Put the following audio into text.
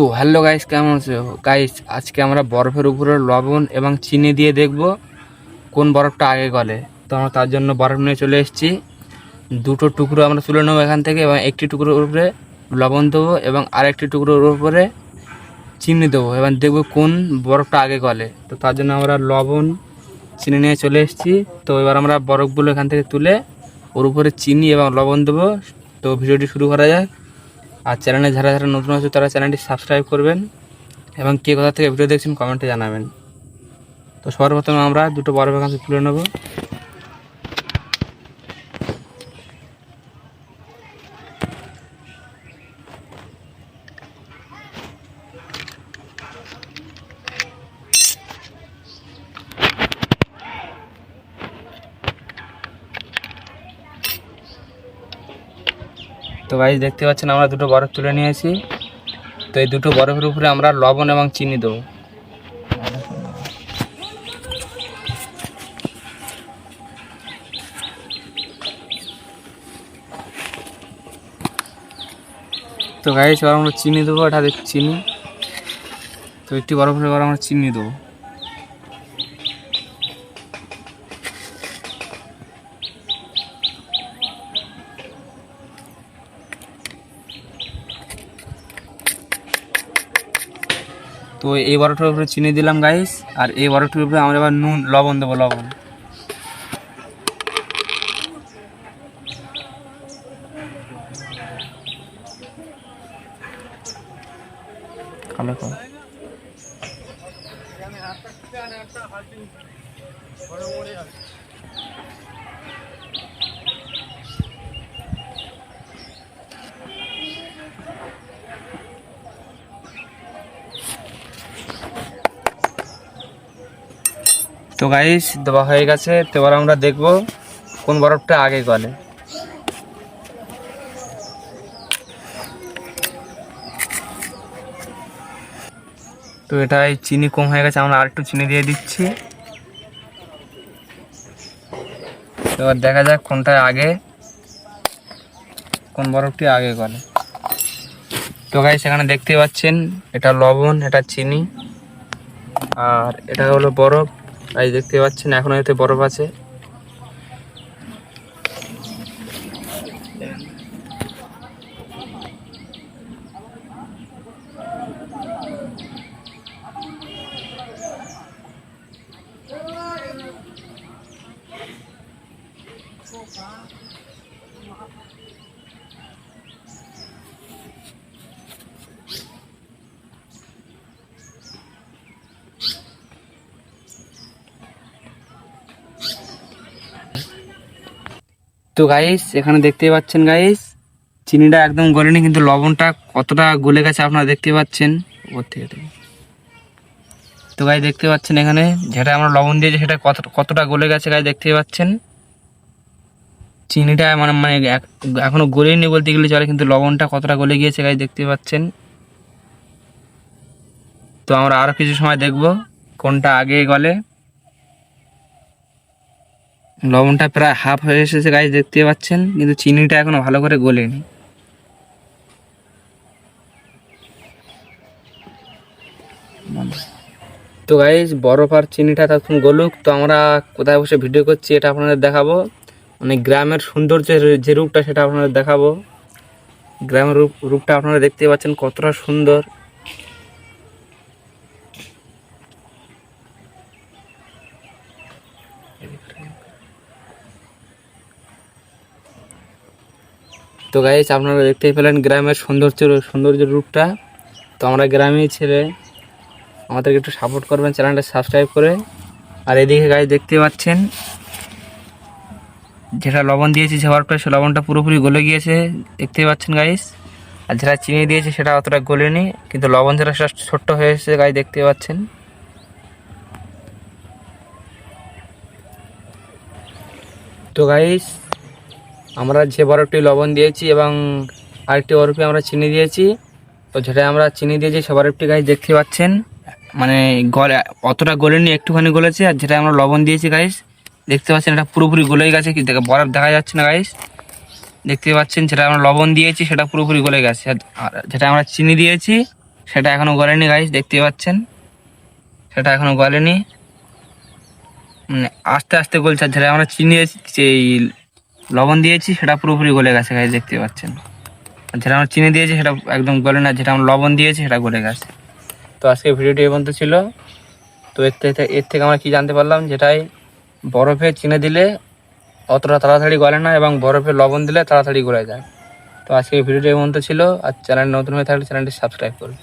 তো hello guys কেমন আছো? গাইস আজকে আমরা বরফের উপরে লবণ এবং চিনি দিয়ে দেখব কোন বরফটা আগে গলে। তো আমরা তার জন্য বরফ নিয়ে চলে এসেছি। দুটো টুকরো আমরা তুলে নেব এখান থেকে এবং একটি টুকরোর উপরে লবণ দেবো এবং আরেকটি টুকরোর উপরে চিনি দেবো এবং দেখব কোন বরফটা আগে গলে। তো তার জন্য আমরা লবণ, চিনি নিয়ে চলে এসেছি। তো এবার আমরা বরফগুলো এখান থেকে তুলে ওর উপরে চিনি এবং লবণ দেবো। তো ভিডিওটি শুরু করা যাক। আর চ্যানেলে যারা যারা নতুন আছে, তারা চ্যানেলটি সাবস্ক্রাইব করবেন এবং কে কোথা থেকে ভিডিও দেখছেন কমেন্টে জানাবেন। তো সর্বপ্রথমে আমরা দুটো বড় ভ্যাকান্সি তুলে নেব। তো গাইজ দেখতে পাচ্ছেন, আমরা দুটো বরফ তুলে নিয়েছি। তো এই দুটো বরফের উপরে আমরা লবণ এবং চিনি দেবো। তো গাইজ এবার আমরা চিনি দেবো, এটা চিনি। তো একটি বরফের এবার আমরা চিনি দেবো। তো এই বরফটার উপরে চিনি দিলাম গাইস আর এই বরফটার উপরে আমরা এবার নুন, লবণ দেবো, লবণ। তো গাইস দেওয়া হয়ে গেছে। তো এবার আমরা দেখব কোন বরফটা আগে গলে। তো এটাই চিনি কম হয়ে গেছে, আমরা আরেকটু চিনি দিয়ে দিচ্ছি। এবার দেখা যাক কোনটা আগে, কোন বরফটি আগে গলে। তো গাইস এখানে দেখতে পাচ্ছেন, এটা লবণ, এটা চিনি। আর এটা হলো বরফ। এই দেখতে পাচ্ছেন এখনও এতে বরফ আছে। তো গাইস এখানে দেখতে পাচ্ছেন গাইস চিনিটা একদম গলেনি, কিন্তু লবণটা কতটা গলে গেছে আপনারা দেখতে পাচ্ছেন। ওর থেকে তো গাই দেখতে পাচ্ছেন এখানে যেটা আমরা লবণ দিয়েছি, সেটা কত, কতটা গলে গেছে গাই দেখতে পাচ্ছেন। চিনিটা মানে মানে এক- এখনও গলেনি বলতে গেলে চলে, কিন্তু লবণটা কতটা গলে গিয়েছে গাই দেখতে পাচ্ছেন। তো আমরা আরও কিছু সময় দেখব, কোনটা আগে গলে। লবণটা প্রায় হাফ হয়ে এসেছে গাছ দেখতে পাচ্ছেন? কিন্তু চিনিটা এখনও ভালো করে গলেনি। তো গাইজ বরফ আর চিনিটা তখন গলুক, তো আমরা কোথায় বসে ভিডিও করছি এটা আপনাদের দেখাবো। মানে গ্রামের সৌন্দর্যের যে রূপটা সেটা আপনাদের দেখাবো। গ্রামের রূপ রূপটা আপনারা দেখতে পাচ্ছেন কতটা সুন্দর। তো গাইজ আপনারা দেখতেই পেলেন গ্রামের সৌন্দর্য সৌন্দর্য রূপটা। তো আমরা গ্রামেই ছেলে আমাদেরকে একটু সাপোর্ট করবেন চ্যানেলটা সাবস্ক্রাইব করে। আর এদিকে গাইজ দেখতে পাচ্ছেন, যেটা লবণ দিয়েছি বরফটা সে লবণটা পুরোপুরি গলে গিয়েছে। দেখতেই পাচ্ছেন গাইস আর যেটা চিনি দিয়েছে সেটা অতটা গলেনি, কিন্তু লবণ যেটা সেটা ছোট্ট হয়ে এসেছে গাই দেখতে পাচ্ছেন। তো গাইস আমরা যে বরফটি লবণ দিয়েছি এবং আরেকটি বরফে আমরা চিনি দিয়েছি, তো যেটা আমরা চিনি দিয়েছি সে বরফটি গাইস দেখতে পাচ্ছেন। মানে গলে, অতটা গলেনি, একটুখানি গলেছে, আর যেটা আমরা লবণ দিয়েছি গাইস দেখতে পাচ্ছেন এটা পুরোপুরি গলেই গেছে কি দেখে বরফ দেখা যাচ্ছে না গাইস দেখতে পাচ্ছেন যেটা আমরা লবণ দিয়েছি, সেটা পুরোপুরি গলে গেছে। আর- যেটা আমরা চিনি দিয়েছি, সেটা এখনও গলেনি গাইস দেখতে পাচ্ছেন। সেটা এখনও গলেনি। মানে আস্তে আস্তে গলছে, আর যেটা আমরা চিনি এই লবণ দিয়েছি, সেটা পুরোপুরি গলে গেছে গাইস দেখতে পাচ্ছেন। যেটা আমরা চিনি দিয়েছি, সেটা একদম গলে না, যেটা আমরা লবণ দিয়েছি, সেটা গলে গেছে। তো আজকে ভিডিওটি এই পর্যন্ত ছিল। তো এর থেকে এর থেকে আমরা কী জানতে পারলাম, যেটাই বরফে চিনে দিলে অতটা তাড়াতাড়ি গলে না এবং বরফে লবণ দিলে তাড়াতাড়ি গলে যায়। তো আজকে ভিডিওটি এই পর্যন্ত ছিল। আর চ্যানেল নতুন হয়ে থাকলে চ্যানেলটি সাবস্ক্রাইব করবে।